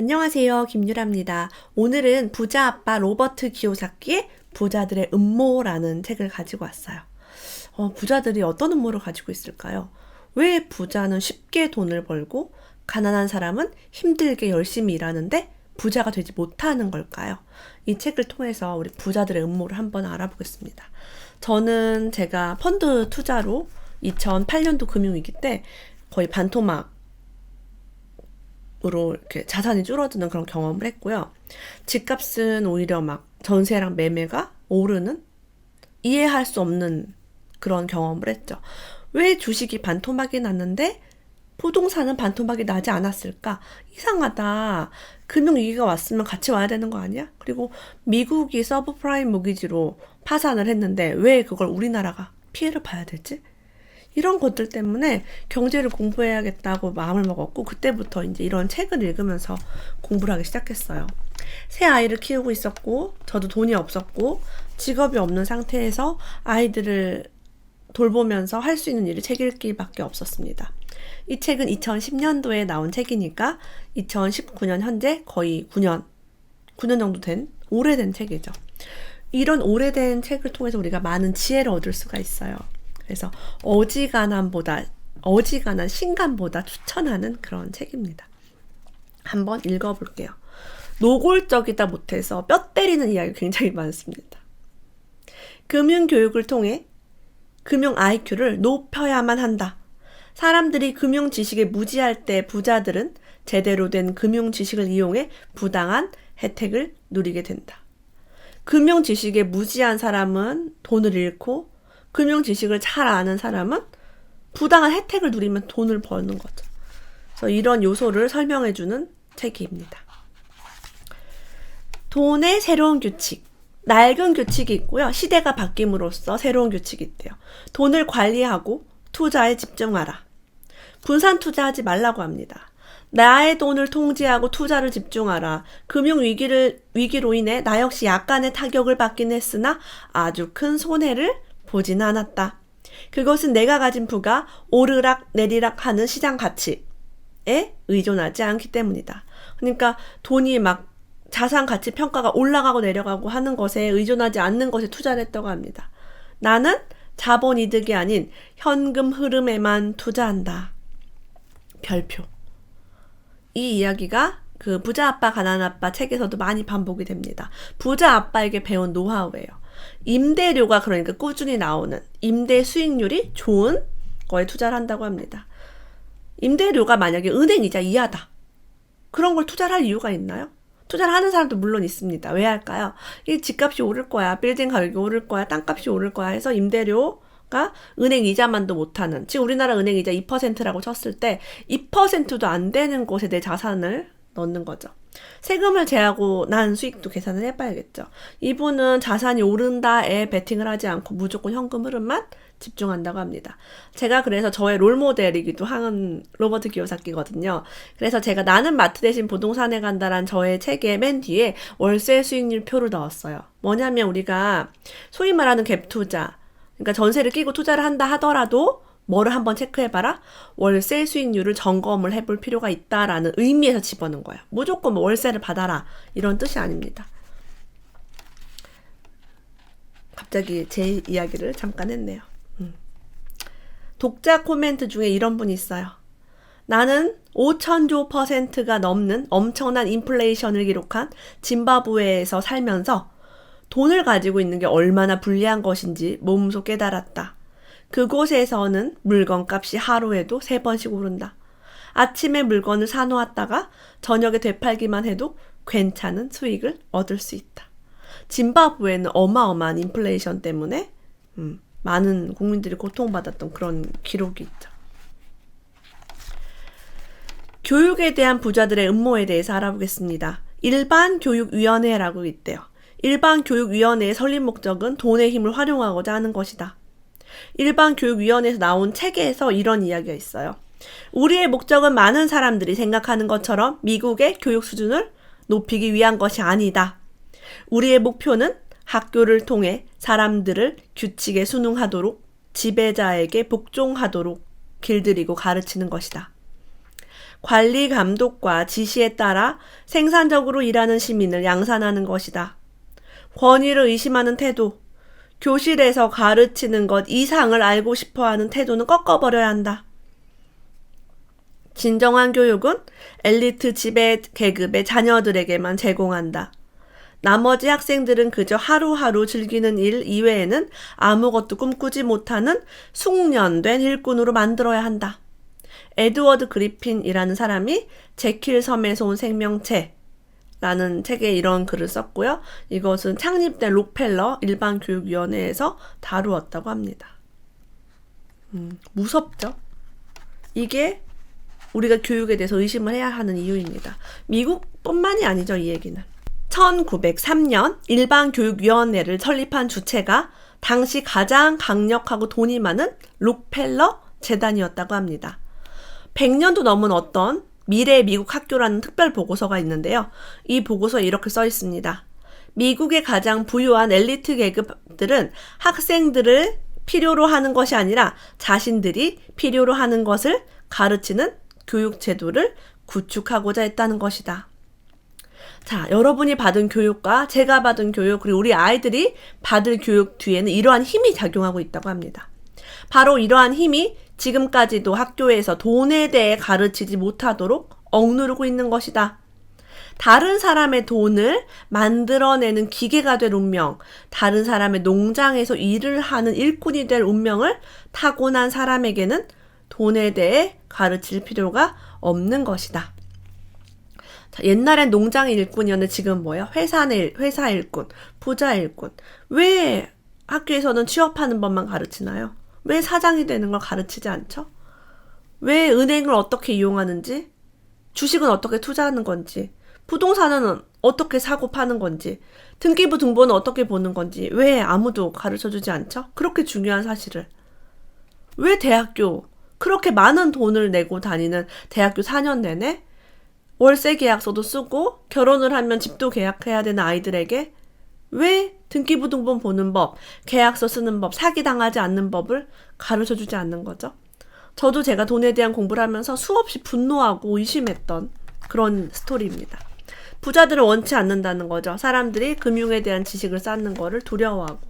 안녕하세요. 김유라입니다. 오늘은 부자 아빠 로버트 기요사키의 부자들의 음모라는 책을 가지고 왔어요. 어, 부자들이 어떤 음모를 가지고 있을까요? 왜 부자는 쉽게 돈을 벌고 가난한 사람은 힘들게 열심히 일하는데 부자가 되지 못하는 걸까요? 이 책을 통해서 우리 부자들의 음모를 한번 알아보겠습니다. 저는 제가 펀드 투자로 2008년도 금융위기 때 거의 반토막 으로 이렇게 자산이 줄어드는 그런 경험을 했고요. 집값은 오히려 막 전세랑 매매가 오르는 이해할 수 없는 그런 경험을 했죠. 왜 주식이 반토막이 났는데 부동산은 반토막이 나지 않았을까? 이상하다. 금융위기가 왔으면 같이 와야 되는 거 아니야? 그리고 미국이 서브프라임 모기지로 파산을 했는데 왜 그걸 우리나라가 피해를 봐야 되지? 이런 것들 때문에 경제를 공부해야겠다고 마음을 먹었고 그때부터 이제 이런 책을 읽으면서 공부를 하기 시작했어요. 새 아이를 키우고 있었고 저도 돈이 없었고 직업이 없는 상태에서 아이들을 돌보면서 할 수 있는 일이 책 읽기밖에 없었습니다. 이 책은 2010년도에 나온 책이니까 2019년 현재 거의 9년, 9년 정도 된 오래된 책이죠. 이런 오래된 책을 통해서 우리가 많은 지혜를 얻을 수가 있어요. 그래서 어지간함보다 어지간한 신간보다 추천하는 그런 책입니다. 한번 읽어볼게요. 노골적이다 못해서 뼈 때리는 이야기 굉장히 많습니다. 금융 교육을 통해 금융 IQ를 높여야만 한다. 사람들이 금융 지식에 무지할 때 부자들은 제대로 된 금융 지식을 이용해 부당한 혜택을 누리게 된다. 금융 지식에 무지한 사람은 돈을 잃고 금융 지식을 잘 아는 사람은 부당한 혜택을 누리면 돈을 버는 거죠. 그래서 이런 요소를 설명해 주는 책입니다. 돈의 새로운 규칙. 낡은 규칙이 있고요. 시대가 바뀜으로써 새로운 규칙이 있대요. 돈을 관리하고 투자에 집중하라. 분산 투자하지 말라고 합니다. 나의 돈을 통제하고 투자를 집중하라. 금융 위기를 위기로 인해 나 역시 약간의 타격을 받긴 했으나 아주 큰 손해를 보지는 않았다. 그것은 내가 가진 부가 오르락 내리락 하는 시장 가치에 의존하지 않기 때문이다. 그러니까 돈이 막 자산 가치 평가가 올라가고 내려가고 하는 것에 의존하지 않는 것에 투자를 했다고 합니다. 나는 자본 이득이 아닌 현금 흐름에만 투자한다. 별표. 이 이야기가 그 부자 아빠 가난 아빠 책에서도 많이 반복이 됩니다. 부자 아빠에게 배운 노하우예요. 임대료가 그러니까 꾸준히 나오는 임대 수익률이 좋은 거에 투자를 한다고 합니다. 임대료가 만약에 은행 이자 이하다. 그런 걸 투자를 할 이유가 있나요? 투자를 하는 사람도 물론 있습니다. 왜 할까요? 이 집값이 오를 거야. 빌딩 가격이 오를 거야. 땅값이 오를 거야 해서 임대료가 은행 이자만도 못하는 지금 우리나라 은행 이자 2%라고 쳤을 때 2%도 안 되는 곳에 내 자산을 넣는 거죠. 세금을 제하고 난 수익도 계산을 해봐야겠죠. 이분은 자산이 오른다에 베팅을 하지 않고 무조건 현금 흐름만 집중한다고 합니다. 제가 그래서 저의 롤 모델이기도 한 로버트 기요사키거든요. 그래서 제가 나는 마트 대신 부동산에 간다란 저의 책의 맨 뒤에 월세 수익률 표를 넣었어요. 뭐냐면 우리가 소위 말하는 갭 투자, 그러니까 전세를 끼고 투자를 한다 하더라도 뭐를 한번 체크해봐라? 월세 수익률을 점검을 해볼 필요가 있다라는 의미에서 집어넣은 거예요. 무조건 뭐 월세를 받아라. 이런 뜻이 아닙니다. 갑자기 제 이야기를 잠깐 했네요. 음. 독자 코멘트 중에 이런 분이 있어요. 나는 5천조 퍼센트가 넘는 엄청난 인플레이션을 기록한 짐바브웨에서 살면서 돈을 가지고 있는 게 얼마나 불리한 것인지 몸소 깨달았다. 그곳에서는 물건값이 하루에도 세 번씩 오른다. 아침에 물건을 사놓았다가 저녁에 되팔기만 해도 괜찮은 수익을 얻을 수 있다. 짐바브웨는 어마어마한 인플레이션 때문에 음, 많은 국민들이 고통받았던 그런 기록이 있죠. 교육에 대한 부자들의 음모에 대해서 알아보겠습니다. 일반 교육위원회라고 있대요. 일반 교육위원회의 설립 목적은 돈의 힘을 활용하고자 하는 것이다. 일반 교육위원회에서 나온 책에서 이런 이야기가 있어요. 우리의 목적은 많은 사람들이 생각하는 것처럼 미국의 교육 수준을 높이기 위한 것이 아니다. 우리의 목표는 학교를 통해 사람들을 규칙에 순응하도록 지배자에게 복종하도록 길들이고 가르치는 것이다. 관리 감독과 지시에 따라 생산적으로 일하는 시민을 양산하는 것이다. 권위를 의심하는 태도, 교실에서 가르치는 것 이상을 알고 싶어 하는 태도는 꺾어버려야 한다. 진정한 교육은 엘리트 지배 계급의 자녀들에게만 제공한다. 나머지 학생들은 그저 하루하루 즐기는 일 이외에는 아무것도 꿈꾸지 못하는 숙련된 일꾼으로 만들어야 한다. 에드워드 그리핀이라는 사람이 제킬 섬에서 온 생명체 라는 책에 이런 글을 썼고요. 이것은 창립된 록펠러 일반교육위원회에서 다루었다고 합니다. 음, 무섭죠? 이게 우리가 교육에 대해서 의심을 해야 하는 이유입니다. 미국뿐만이 아니죠, 이 얘기는. 1903년 일반교육위원회를 설립한 주체가 당시 가장 강력하고 돈이 많은 록펠러 재단이었다고 합니다. 100년도 넘은 어떤 미래 미국 학교라는 특별 보고서가 있는데요. 이 보고서에 이렇게 써 있습니다. 미국의 가장 부유한 엘리트 계급들은 학생들을 필요로 하는 것이 아니라 자신들이 필요로 하는 것을 가르치는 교육 제도를 구축하고자 했다는 것이다. 자, 여러분이 받은 교육과 제가 받은 교육, 그리고 우리 아이들이 받을 교육 뒤에는 이러한 힘이 작용하고 있다고 합니다. 바로 이러한 힘이 지금까지도 학교에서 돈에 대해 가르치지 못하도록 억누르고 있는 것이다. 다른 사람의 돈을 만들어내는 기계가 될 운명, 다른 사람의 농장에서 일을 하는 일꾼이 될 운명을 타고난 사람에게는 돈에 대해 가르칠 필요가 없는 것이다. 자, 옛날엔 농장 일꾼이었는데 지금 뭐야? 회사 일, 회사 일꾼, 부자 일꾼. 왜 학교에서는 취업하는 법만 가르치나요? 왜 사장이 되는 걸 가르치지 않죠? 왜 은행을 어떻게 이용하는지, 주식은 어떻게 투자하는 건지, 부동산은 어떻게 사고 파는 건지, 등기부 등본은 어떻게 보는 건지, 왜 아무도 가르쳐 주지 않죠? 그렇게 중요한 사실을. 왜 대학교, 그렇게 많은 돈을 내고 다니는 대학교 4년 내내 월세 계약서도 쓰고 결혼을 하면 집도 계약해야 되는 아이들에게 왜 등기부 등본 보는 법, 계약서 쓰는 법, 사기당하지 않는 법을 가르쳐 주지 않는 거죠? 저도 제가 돈에 대한 공부를 하면서 수없이 분노하고 의심했던 그런 스토리입니다. 부자들을 원치 않는다는 거죠. 사람들이 금융에 대한 지식을 쌓는 거를 두려워하고.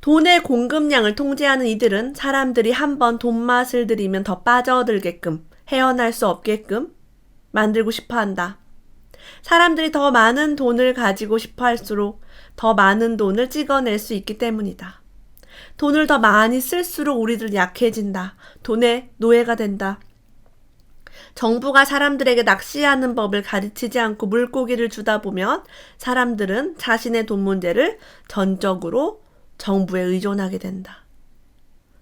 돈의 공급량을 통제하는 이들은 사람들이 한번 돈 맛을 들이면 더 빠져들게끔 헤어날 수 없게끔 만들고 싶어 한다. 사람들이 더 많은 돈을 가지고 싶어 할수록 더 많은 돈을 찍어낼 수 있기 때문이다. 돈을 더 많이 쓸수록 우리들 약해진다. 돈의 노예가 된다. 정부가 사람들에게 낚시하는 법을 가르치지 않고 물고기를 주다 보면 사람들은 자신의 돈 문제를 전적으로 정부에 의존하게 된다.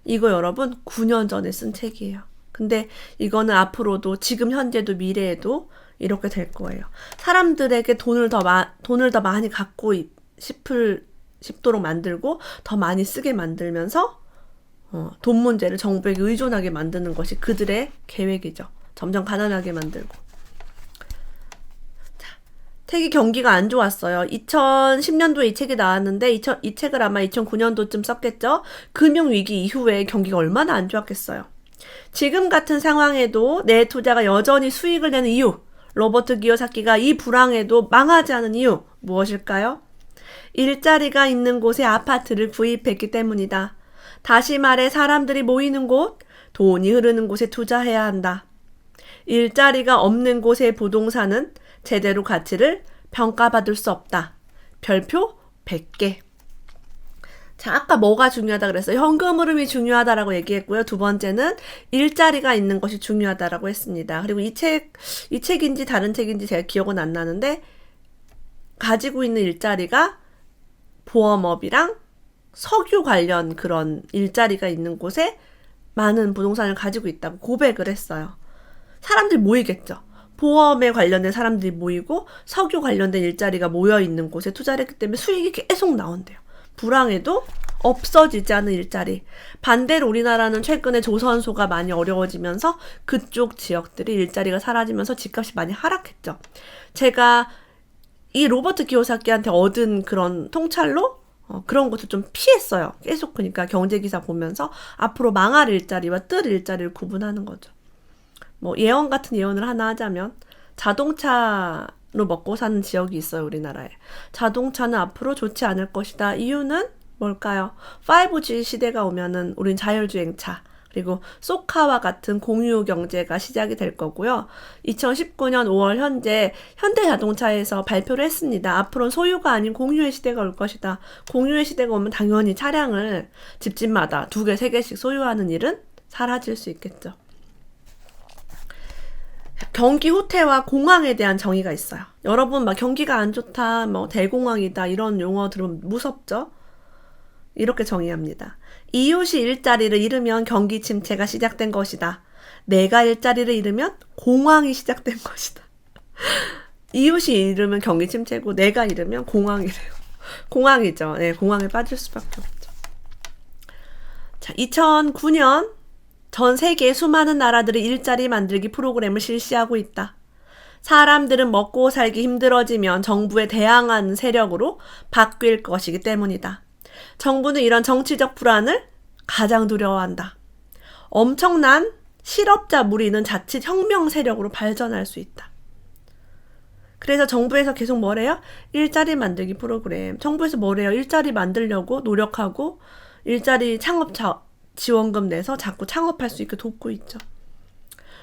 이거 여러분 9년 전에 쓴 책이에요. 근데 이거는 앞으로도 지금 현재도 미래에도 이렇게 될 거예요. 사람들에게 돈을 더 마, 돈을 더 많이 갖고 싶을 싶도록 만들고 더 많이 쓰게 만들면서 어, 돈 문제를 정부에게 의존하게 만드는 것이 그들의 계획이죠. 점점 가난하게 만들고. 자, 책이 경기가 안 좋았어요. 2010년도에 이 책이 나왔는데 2000, 이 책을 아마 2009년도쯤 썼겠죠. 금융위기 이후에 경기가 얼마나 안 좋았겠어요. 지금 같은 상황에도 내 투자가 여전히 수익을 내는 이유, 로버트 기어사키가 이 불황에도 망하지 않은 이유 무엇일까요? 일자리가 있는 곳에 아파트를 구입했기 때문이다. 다시 말해 사람들이 모이는 곳, 돈이 흐르는 곳에 투자해야 한다. 일자리가 없는 곳의 부동산은 제대로 가치를 평가받을 수 없다. 별표 100개. 자, 아까 뭐가 중요하다 그랬어요? 현금 흐름이 중요하다라고 얘기했고요. 두 번째는 일자리가 있는 것이 중요하다라고 했습니다. 그리고 이 책, 이 책인지 다른 책인지 제가 기억은 안 나는데, 가지고 있는 일자리가 보험업이랑 석유 관련 그런 일자리가 있는 곳에 많은 부동산을 가지고 있다고 고백을 했어요. 사람들이 모이겠죠. 보험에 관련된 사람들이 모이고 석유 관련된 일자리가 모여 있는 곳에 투자를 했기 때문에 수익이 계속 나온대요. 불황에도 없어지지 않은 일자리. 반대로 우리나라는 최근에 조선소가 많이 어려워지면서 그쪽 지역들이 일자리가 사라지면서 집값이 많이 하락했죠. 제가 이 로버트 기요사키한테 얻은 그런 통찰로 어, 그런 것을 좀 피했어요. 계속 그러니까 경제 기사 보면서 앞으로 망할 일자리와 뜰 일자리를 구분하는 거죠. 뭐 예언 같은 예언을 하나 하자면 자동차 로 먹고 사는 지역이 있어요, 우리나라에. 자동차는 앞으로 좋지 않을 것이다. 이유는 뭘까요? 5G 시대가 오면은 우린 자율주행차, 그리고 소카와 같은 공유 경제가 시작이 될 거고요. 2019년 5월 현재 현대자동차에서 발표를 했습니다. 앞으로는 소유가 아닌 공유의 시대가 올 것이다. 공유의 시대가 오면 당연히 차량을 집집마다 두 개, 세 개씩 소유하는 일은 사라질 수 있겠죠. 경기 후퇴와 공항에 대한 정의가 있어요. 여러분 막 경기가 안 좋다, 뭐 대공황이다 이런 용어 들으면 무섭죠? 이렇게 정의합니다. 이웃이 일자리를 잃으면 경기 침체가 시작된 것이다. 내가 일자리를 잃으면 공황이 시작된 것이다. 이웃이 잃으면 경기 침체고 내가 잃으면 공황이래요. 공황이죠. 네, 공황에 빠질 수밖에 없죠. 자, 2009년 전 세계 수많은 나라들이 일자리 만들기 프로그램을 실시하고 있다. 사람들은 먹고 살기 힘들어지면 정부에 대항하는 세력으로 바뀔 것이기 때문이다. 정부는 이런 정치적 불안을 가장 두려워한다. 엄청난 실업자 무리는 자칫 혁명 세력으로 발전할 수 있다. 그래서 정부에서 계속 뭐래요? 일자리 만들기 프로그램. 정부에서 뭐래요? 일자리 만들려고 노력하고 일자리 창업 지원금 내서 자꾸 창업할 수 있게 돕고 있죠.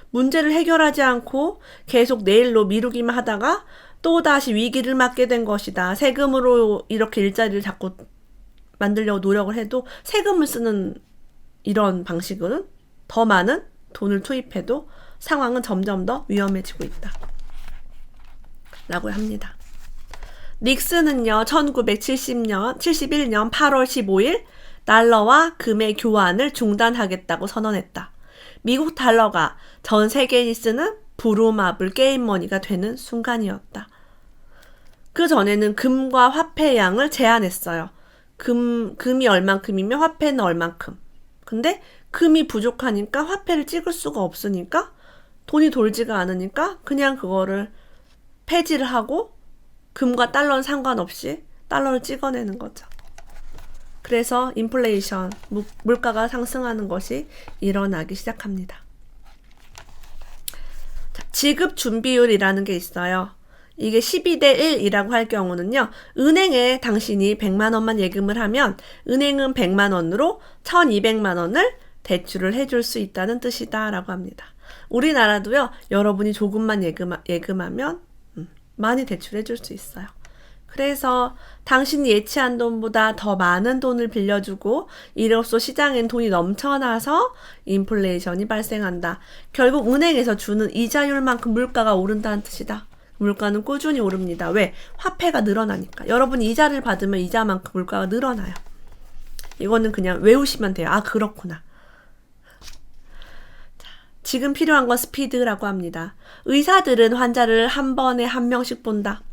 문제를 해결하지 않고 계속 내일로 미루기만 하다가 또 다시 위기를 맞게 된 것이다. 세금으로 이렇게 일자리를 자꾸 만들려고 노력을 해도 세금을 쓰는 이런 방식은 더 많은 돈을 투입해도 상황은 점점 더 위험해지고 있다. 라고 합니다. 닉슨은요, 1970년, 71년 8월 15일 달러와 금의 교환을 중단하겠다고 선언했다. 미국 달러가 전 세계인이 쓰는 부루마블 게임머니가 되는 순간이었다. 그 전에는 금과 화폐 양을 제한했어요. 금, 금이 얼만큼이면 화폐는 얼만큼. 근데 금이 부족하니까 화폐를 찍을 수가 없으니까 돈이 돌지가 않으니까 그냥 그거를 폐지를 하고 금과 달러는 상관없이 달러를 찍어내는 거죠. 그래서 인플레이션, 물가가 상승하는 것이 일어나기 시작합니다. 지급 준비율이라는 게 있어요. 이게 12대 1이라고 할 경우는요, 은행에 당신이 100만 원만 예금을 하면 은행은 100만 원으로 1200만 원을 대출을 해줄 수 있다는 뜻이다라고 합니다. 우리나라도요, 여러분이 조금만 예금, 예금하면 음, 많이 대출해 줄 수 있어요. 그래서 당신이 예치한 돈보다 더 많은 돈을 빌려주고 이로써 시장엔 돈이 넘쳐나서 인플레이션이 발생한다. 결국 은행에서 주는 이자율만큼 물가가 오른다는 뜻이다. 물가는 꾸준히 오릅니다. 왜? 화폐가 늘어나니까. 여러분이 이자를 받으면 이자만큼 물가가 늘어나요. 이거는 그냥 외우시면 돼요. 아, 그렇구나. 자, 지금 필요한 건 스피드라고 합니다. 의사들은 환자를 한 번에 한 명씩 본다.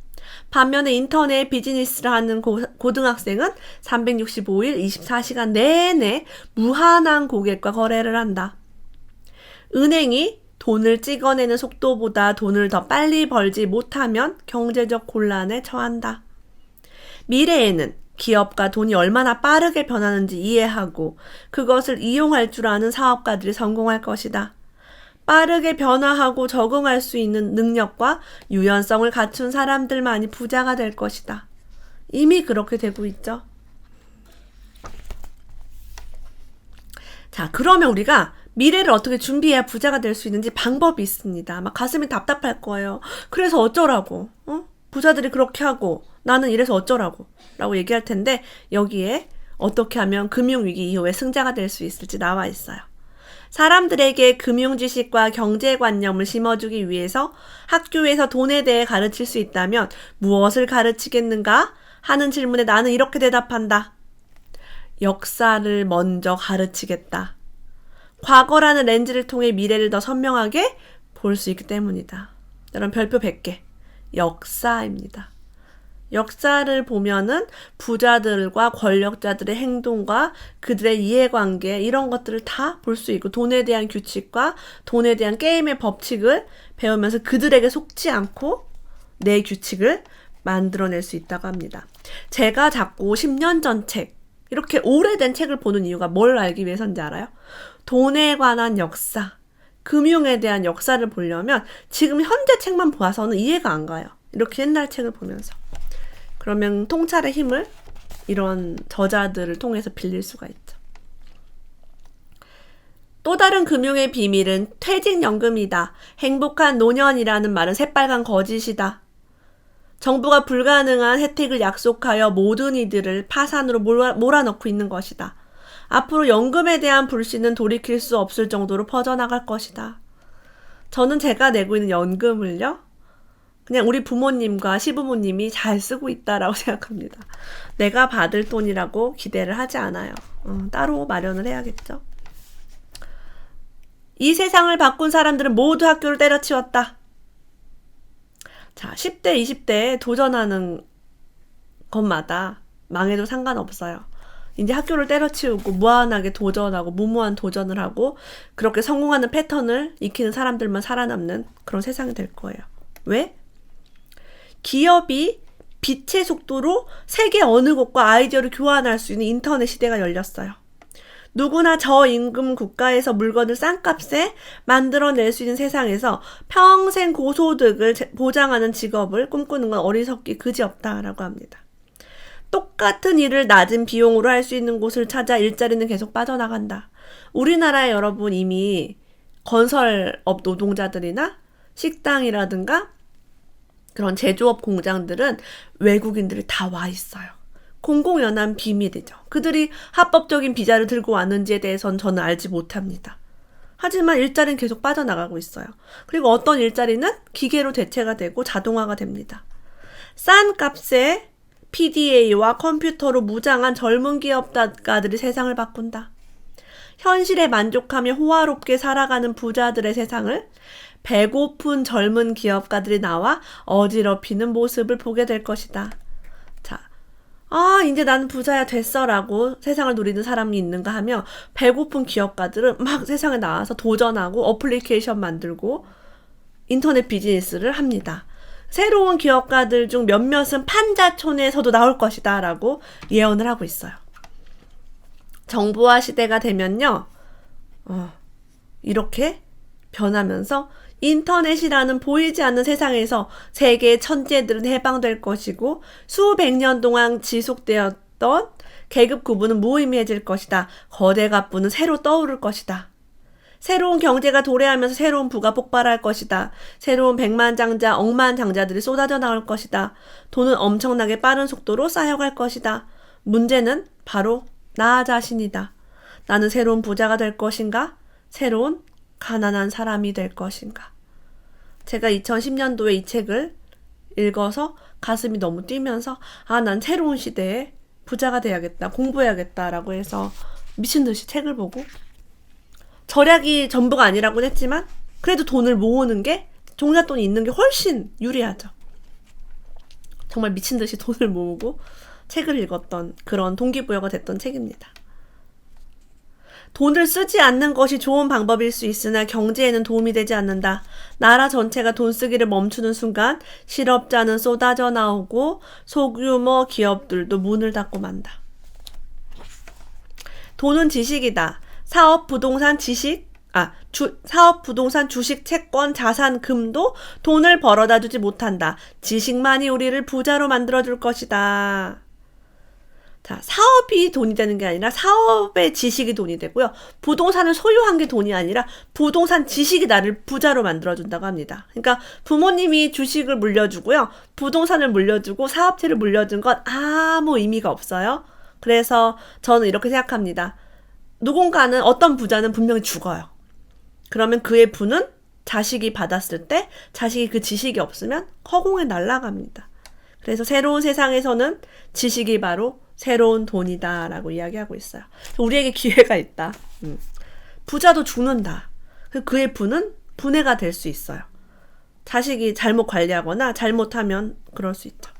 반면에 인터넷 비즈니스를 하는 고, 고등학생은 365일 24시간 내내 무한한 고객과 거래를 한다. 은행이 돈을 찍어내는 속도보다 돈을 더 빨리 벌지 못하면 경제적 곤란에 처한다. 미래에는 기업과 돈이 얼마나 빠르게 변하는지 이해하고 그것을 이용할 줄 아는 사업가들이 성공할 것이다. 빠르게 변화하고 적응할 수 있는 능력과 유연성을 갖춘 사람들만이 부자가 될 것이다. 이미 그렇게 되고 있죠. 자, 그러면 우리가 미래를 어떻게 준비해야 부자가 될 수 있는지 방법이 있습니다. 막 가슴이 답답할 거예요. 그래서 어쩌라고? 어? 부자들이 그렇게 하고 나는 이래서 어쩌라고? 라고 얘기할 텐데 여기에 어떻게 하면 금융위기 이후에 승자가 될 수 있을지 나와 있어요. 사람들에게 금융 지식과 경제 관념을 심어주기 위해서 학교에서 돈에 대해 가르칠 수 있다면 무엇을 가르치겠는가? 하는 질문에 나는 이렇게 대답한다. 역사를 먼저 가르치겠다. 과거라는 렌즈를 통해 미래를 더 선명하게 볼 수 있기 때문이다. 여러분 별표 100개. 역사입니다. 역사를 보면은 부자들과 권력자들의 행동과 그들의 이해관계 이런 것들을 다 볼 수 있고 돈에 대한 규칙과 돈에 대한 게임의 법칙을 배우면서 그들에게 속지 않고 내 규칙을 만들어낼 수 있다고 합니다. 제가 자꾸 10년 전 책, 이렇게 오래된 책을 보는 이유가 뭘 알기 위해서인지 알아요? 돈에 관한 역사, 금융에 대한 역사를 보려면 지금 현재 책만 봐서는 이해가 안 가요. 이렇게 옛날 책을 보면서. 그러면 통찰의 힘을 이런 저자들을 통해서 빌릴 수가 있죠. 또 다른 금융의 비밀은 퇴직연금이다. 행복한 노년이라는 말은 새빨간 거짓이다. 정부가 불가능한 혜택을 약속하여 모든 이들을 파산으로 몰아, 몰아넣고 있는 것이다. 앞으로 연금에 대한 불신은 돌이킬 수 없을 정도로 퍼져나갈 것이다. 저는 제가 내고 있는 연금을요, 그냥 우리 부모님과 시부모님이 잘 쓰고 있다라고 생각합니다. 내가 받을 돈이라고 기대를 하지 않아요. 어, 따로 마련을 해야겠죠. 이 세상을 바꾼 사람들은 모두 학교를 때려치웠다. 자, 10대, 20대에 도전하는 것마다 망해도 상관없어요. 이제 학교를 때려치우고 무한하게 도전하고 무모한 도전을 하고 그렇게 성공하는 패턴을 익히는 사람들만 살아남는 그런 세상이 될 거예요. 왜? 기업이 빛의 속도로 세계 어느 곳과 아이디어를 교환할 수 있는 인터넷 시대가 열렸어요. 누구나 저임금 국가에서 물건을 싼 값에 만들어낼 수 있는 세상에서 평생 고소득을 보장하는 직업을 꿈꾸는 건 어리석기 그지없다라고 합니다. 똑같은 일을 낮은 비용으로 할 수 있는 곳을 찾아 일자리는 계속 빠져나간다. 우리나라에 여러분 이미 건설업 노동자들이나 식당이라든가 그런 제조업 공장들은 외국인들이 다 와 있어요. 공공연한 비밀이죠. 그들이 합법적인 비자를 들고 왔는지에 대해선 저는 알지 못합니다. 하지만 일자리는 계속 빠져나가고 있어요. 그리고 어떤 일자리는 기계로 대체가 되고 자동화가 됩니다. 싼 값에 PDA와 컴퓨터로 무장한 젊은 기업가들이 세상을 바꾼다. 현실에 만족하며 호화롭게 살아가는 부자들의 세상을 배고픈 젊은 기업가들이 나와 어지럽히는 모습을 보게 될 것이다. 아, 이제 나는 부자야 됐어라고 세상을 누리는 사람이 있는가 하며 배고픈 기업가들은 막 세상에 나와서 도전하고 어플리케이션 만들고 인터넷 비즈니스를 합니다. 새로운 기업가들 중 몇몇은 판자촌에서도 나올 것이다 라고 예언을 하고 있어요. 정보화 시대가 되면요, 어, 이렇게 변하면서 인터넷이라는 보이지 않는 세상에서 세계의 천재들은 해방될 것이고 수백 년 동안 지속되었던 계급 구분은 무의미해질 것이다. 거대 갑부는 새로 떠오를 것이다. 새로운 경제가 도래하면서 새로운 부가 폭발할 것이다. 새로운 백만장자, 억만장자들이 쏟아져 나올 것이다. 돈은 엄청나게 빠른 속도로 쌓여갈 것이다. 문제는 바로 나 자신이다. 나는 새로운 부자가 될 것인가? 새로운 가난한 사람이 될 것인가? 제가 2010년도에 이 책을 읽어서 가슴이 너무 뛰면서 아, 난 새로운 시대에 부자가 돼야겠다, 공부해야겠다라고 해서 미친 듯이 책을 보고 절약이 전부가 아니라고는 했지만 그래도 돈을 모으는 게 종잣돈이 있는 게 훨씬 유리하죠. 정말 미친 듯이 돈을 모으고 책을 읽었던 그런 동기부여가 됐던 책입니다. 돈을 쓰지 않는 것이 좋은 방법일 수 있으나 경제에는 도움이 되지 않는다. 나라 전체가 돈 쓰기를 멈추는 순간 실업자는 쏟아져 나오고 소규모 기업들도 문을 닫고 만다. 돈은 지식이다. 사업, 부동산, 지식, 아, 주, 사업, 부동산, 주식, 채권, 자산, 금도 돈을 벌어다 주지 못한다. 지식만이 우리를 부자로 만들어 줄 것이다. 자, 사업이 돈이 되는 게 아니라 사업의 지식이 돈이 되고요. 부동산을 소유한 게 돈이 아니라 부동산 지식이 나를 부자로 만들어준다고 합니다. 그러니까 부모님이 주식을 물려주고요. 부동산을 물려주고 사업체를 물려준 건 아무 의미가 없어요. 그래서 저는 이렇게 생각합니다. 누군가는 어떤 부자는 분명히 죽어요. 그러면 그의 부는 자식이 받았을 때 자식이 그 지식이 없으면 허공에 날아갑니다. 그래서 새로운 세상에서는 지식이 바로 새로운 돈이다 라고 이야기하고 있어요. 우리에게 기회가 있다. 음. 부자도 죽는다. 그 그의 부는 분해가 될 수 있어요. 자식이 잘못 관리하거나 잘못하면 그럴 수 있죠.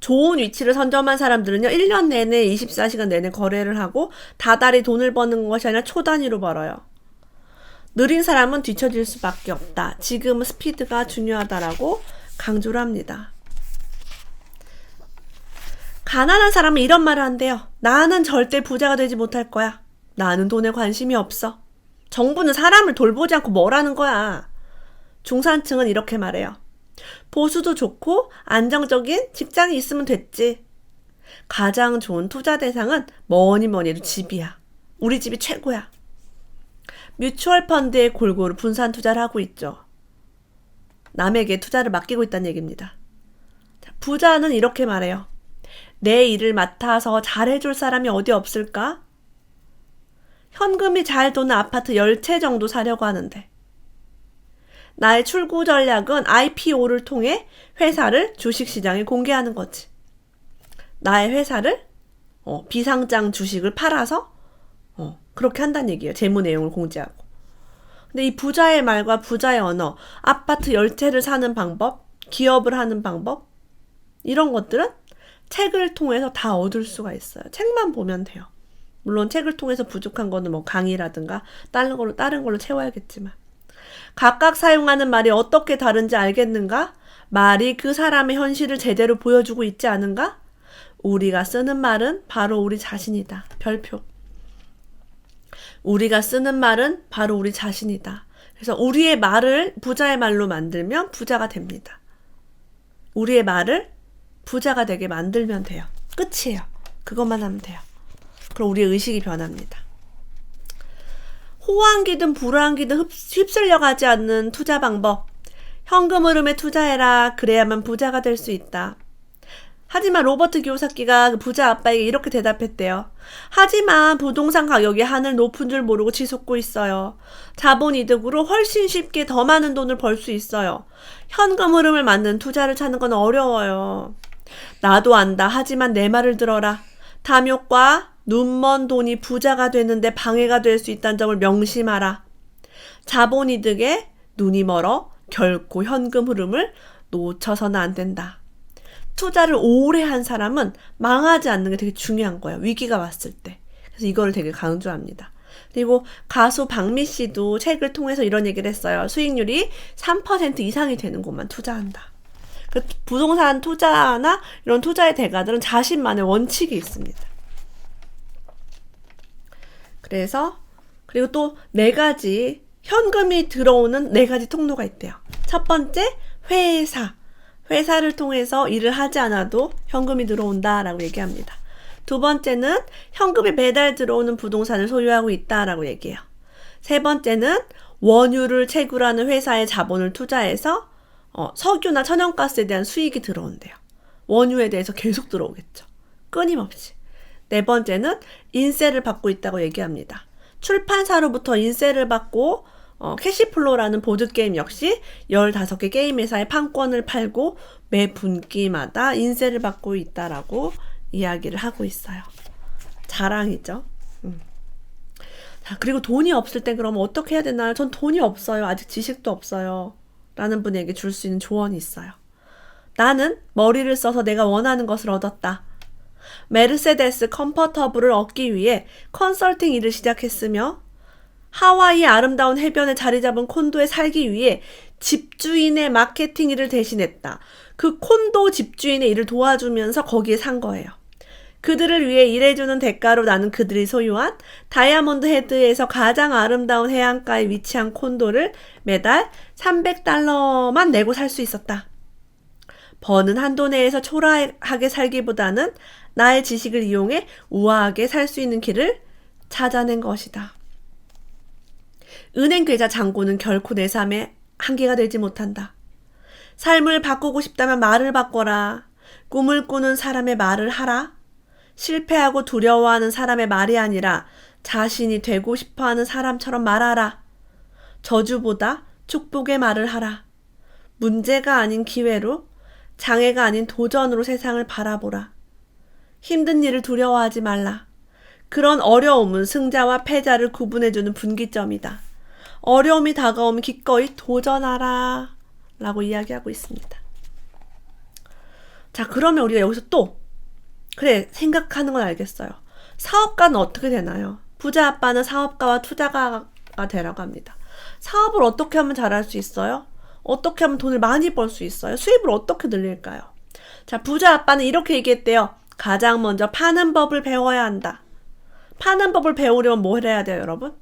좋은 위치를 선점한 사람들은요, 1년 내내 24시간 내내 거래를 하고 다달이 돈을 버는 것이 아니라 초 단위로 벌어요. 느린 사람은 뒤처질 수밖에 없다. 지금은 스피드가 중요하다라고 강조를 합니다. 가난한 사람은 이런 말을 한대요. 나는 절대 부자가 되지 못할 거야. 나는 돈에 관심이 없어. 정부는 사람을 돌보지 않고 뭐라는 거야. 중산층은 이렇게 말해요. 보수도 좋고 안정적인 직장이 있으면 됐지. 가장 좋은 투자 대상은 뭐니 뭐니 해도 집이야. 우리 집이 최고야. 뮤추얼 펀드에 골고루 분산 투자를 하고 있죠. 남에게 투자를 맡기고 있다는 얘기입니다. 자, 부자는 이렇게 말해요. 내 일을 맡아서 잘해줄 사람이 어디 없을까? 현금이 잘 도는 아파트 10채 정도 사려고 하는데. 나의 출구 전략은 IPO를 통해 회사를 주식시장에 공개하는 거지. 나의 회사를 어, 비상장 주식을 팔아서 어, 그렇게 한다는 얘기예요. 재무 내용을 공개하고. 근데 이 부자의 말과 부자의 언어, 아파트 10채를 사는 방법, 기업을 하는 방법, 이런 것들은 책을 통해서 다 얻을 수가 있어요. 책만 보면 돼요. 물론 책을 통해서 부족한 거는 뭐 강의라든가 다른 걸로 다른 걸로 채워야겠지만 각각 사용하는 말이 어떻게 다른지 알겠는가? 말이 그 사람의 현실을 제대로 보여주고 있지 않은가? 우리가 쓰는 말은 바로 우리 자신이다. 별표. 우리가 쓰는 말은 바로 우리 자신이다. 그래서 우리의 말을 부자의 말로 만들면 부자가 됩니다. 우리의 말을 부자가 되게 만들면 돼요. 끝이에요. 그것만 하면 돼요. 그럼 우리의 의식이 변합니다. 호황기든 불황기든 휩쓸려 가지 않는 투자 방법. 현금 흐름에 투자해라. 그래야만 부자가 될 수 있다. 하지만 로버트 기요사키가 그 부자 아빠에게 이렇게 대답했대요. 하지만 부동산 가격이 하늘 높은 줄 모르고 치솟고 있어요. 자본 이득으로 훨씬 쉽게 더 많은 돈을 벌 수 있어요. 현금 흐름을 맞는 투자를 찾는 건 어려워요. 나도 안다. 하지만 내 말을 들어라. 탐욕과 눈먼 돈이 부자가 되는데 방해가 될 수 있다는 점을 명심하라. 자본 이득에 눈이 멀어 결코 현금 흐름을 놓쳐서는 안 된다. 투자를 오래 한 사람은 망하지 않는 게 되게 중요한 거예요. 위기가 왔을 때. 그래서 이거를 되게 강조합니다. 그리고 가수 박미 씨도 책을 통해서 이런 얘기를 했어요. 수익률이 3% 이상이 되는 곳만 투자한다. 그 부동산 투자나 이런 투자의 대가들은 자신만의 원칙이 있습니다. 그래서 그리고 또 네 가지 현금이 들어오는 네 가지 통로가 있대요. 첫 번째 회사. 회사를 통해서 일을 하지 않아도 현금이 들어온다라고 얘기합니다. 두 번째는 현금이 매달 들어오는 부동산을 소유하고 있다라고 얘기해요. 세 번째는 원유를 채굴하는 회사의 자본을 투자해서 어, 석유나 천연가스에 대한 수익이 들어온대요. 원유에 대해서 계속 들어오겠죠. 끊임없이. 네 번째는 인세를 받고 있다고 얘기합니다. 출판사로부터 인세를 받고 어, 캐시플로라는 보드게임 역시 15개 게임 회사의 판권을 팔고 매 분기마다 인세를 받고 있다라고 이야기를 하고 있어요. 자랑이죠. 음. 자, 그리고 돈이 없을 때 그럼 어떻게 해야 되나요? 전 돈이 없어요. 아직 지식도 없어요. 라는 분에게 줄 수 있는 조언이 있어요. 나는 머리를 써서 내가 원하는 것을 얻었다. 메르세데스 컴퍼터블을 얻기 위해 컨설팅 일을 시작했으며 하와이 아름다운 해변에 자리 잡은 콘도에 살기 위해 집주인의 마케팅 일을 대신했다. 그 콘도 집주인의 일을 도와주면서 거기에 산 거예요. 그들을 위해 일해주는 대가로 나는 그들이 소유한 다이아몬드 헤드에서 가장 아름다운 해안가에 위치한 콘도를 매달 300달러만 내고 살 수 있었다. 버는 한도 내에서 초라하게 살기보다는 나의 지식을 이용해 우아하게 살 수 있는 길을 찾아낸 것이다. 은행 계좌 잔고는 결코 내 삶의 한계가 되지 못한다. 삶을 바꾸고 싶다면 말을 바꿔라. 꿈을 꾸는 사람의 말을 하라. 실패하고 두려워하는 사람의 말이 아니라 자신이 되고 싶어 하는 사람처럼 말하라. 저주보다 축복의 말을 하라. 문제가 아닌 기회로, 장애가 아닌 도전으로 세상을 바라보라. 힘든 일을 두려워하지 말라. 그런 어려움은 승자와 패자를 구분해주는 분기점이다. 어려움이 다가오면 기꺼이 도전하라. 라고 이야기하고 있습니다. 자, 그러면 우리가 여기서 또, 그래, 생각하는 건 알겠어요. 사업가는 어떻게 되나요? 부자 아빠는 사업가와 투자가가 되라고 합니다. 사업을 어떻게 하면 잘할 수 있어요? 어떻게 하면 돈을 많이 벌 수 있어요? 수입을 어떻게 늘릴까요? 자, 부자 아빠는 이렇게 얘기했대요. 가장 먼저 파는 법을 배워야 한다. 파는 법을 배우려면 뭘 해야 돼요, 여러분?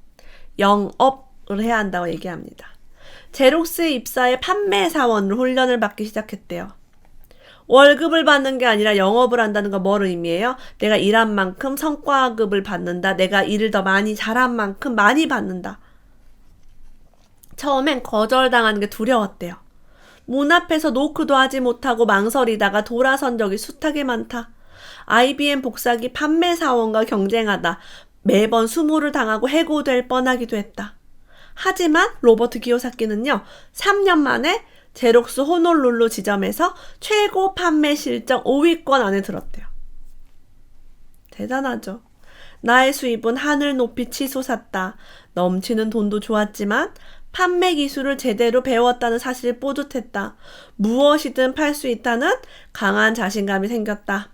영업을 해야 한다고 얘기합니다. 제록스에 입사해 판매 사원으로 훈련을 받기 시작했대요. 월급을 받는 게 아니라 영업을 한다는 건 뭘 의미해요? 내가 일한 만큼 성과급을 받는다. 내가 일을 더 많이 잘한 만큼 많이 받는다. 처음엔 거절당하는 게 두려웠대요. 문 앞에서 노크도 하지 못하고 망설이다가 돌아선 적이 숱하게 많다. IBM 복사기 판매 사원과 경쟁하다 매번 수모를 당하고 해고될 뻔하기도 했다. 하지만 로버트 기요사키는요, 3년 만에 제록스 호놀룰루 지점에서 최고 판매 실적 5위권 안에 들었대요. 대단하죠. 나의 수입은 하늘 높이 치솟았다. 넘치는 돈도 좋았지만 판매 기술을 제대로 배웠다는 사실이 뿌듯했다. 무엇이든 팔 수 있다는 강한 자신감이 생겼다.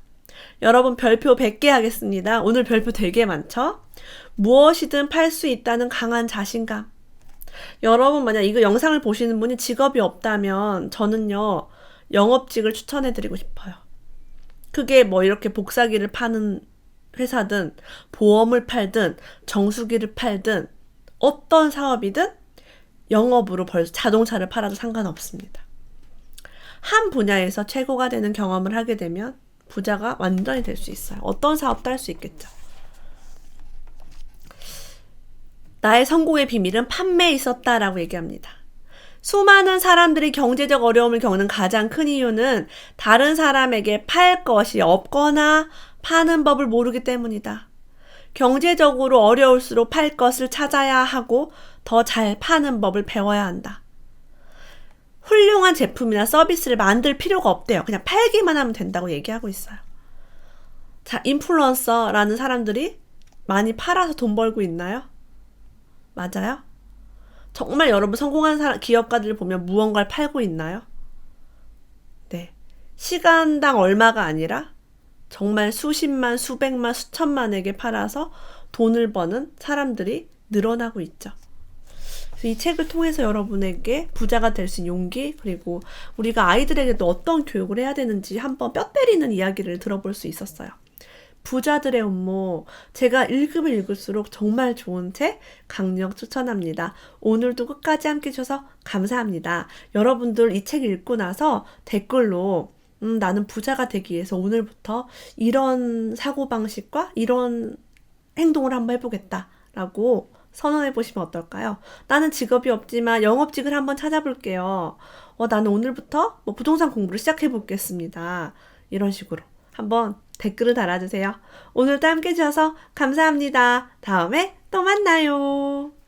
여러분 별표 100개 하겠습니다. 오늘 별표 되게 많죠? 무엇이든 팔 수 있다는 강한 자신감. 여러분 만약 이거 영상을 보시는 분이 직업이 없다면 저는요 영업직을 추천해 드리고 싶어요. 그게 뭐 이렇게 복사기를 파는 회사든 보험을 팔든 정수기를 팔든 어떤 사업이든 영업으로 벌써 자동차를 팔아도 상관없습니다. 한 분야에서 최고가 되는 경험을 하게 되면 부자가 완전히 될 수 있어요. 어떤 사업도 할 수 있겠죠. 나의 성공의 비밀은 판매에 있었다라고 얘기합니다. 수많은 사람들이 경제적 어려움을 겪는 가장 큰 이유는 다른 사람에게 팔 것이 없거나 파는 법을 모르기 때문이다. 경제적으로 어려울수록 팔 것을 찾아야 하고 더 잘 파는 법을 배워야 한다. 훌륭한 제품이나 서비스를 만들 필요가 없대요. 그냥 팔기만 하면 된다고 얘기하고 있어요. 자, 인플루언서라는 사람들이 많이 팔아서 돈 벌고 있나요? 맞아요? 정말 여러분 성공한 사람, 기업가들을 보면 무언가를 팔고 있나요? 네. 시간당 얼마가 아니라 정말 수십만, 수백만, 수천만에게 팔아서 돈을 버는 사람들이 늘어나고 있죠. 이 책을 통해서 여러분에게 부자가 될 수 있는 용기, 그리고 우리가 아이들에게도 어떤 교육을 해야 되는지 한번 뼈 때리는 이야기를 들어볼 수 있었어요. 부자들의 음모. 제가 읽으면 읽을수록 정말 좋은 책 강력 추천합니다. 오늘도 끝까지 함께 해주셔서 감사합니다. 여러분들 이 책 읽고 나서 댓글로 음, 나는 부자가 되기 위해서 오늘부터 이런 사고방식과 이런 행동을 한번 해보겠다. 라고 선언해 보시면 어떨까요? 나는 직업이 없지만 영업직을 한번 찾아볼게요. 어, 나는 오늘부터 뭐 부동산 공부를 시작해 보겠습니다. 이런 식으로 한번 댓글을 달아주세요. 오늘도 함께 해주셔서 감사합니다. 다음에 또 만나요.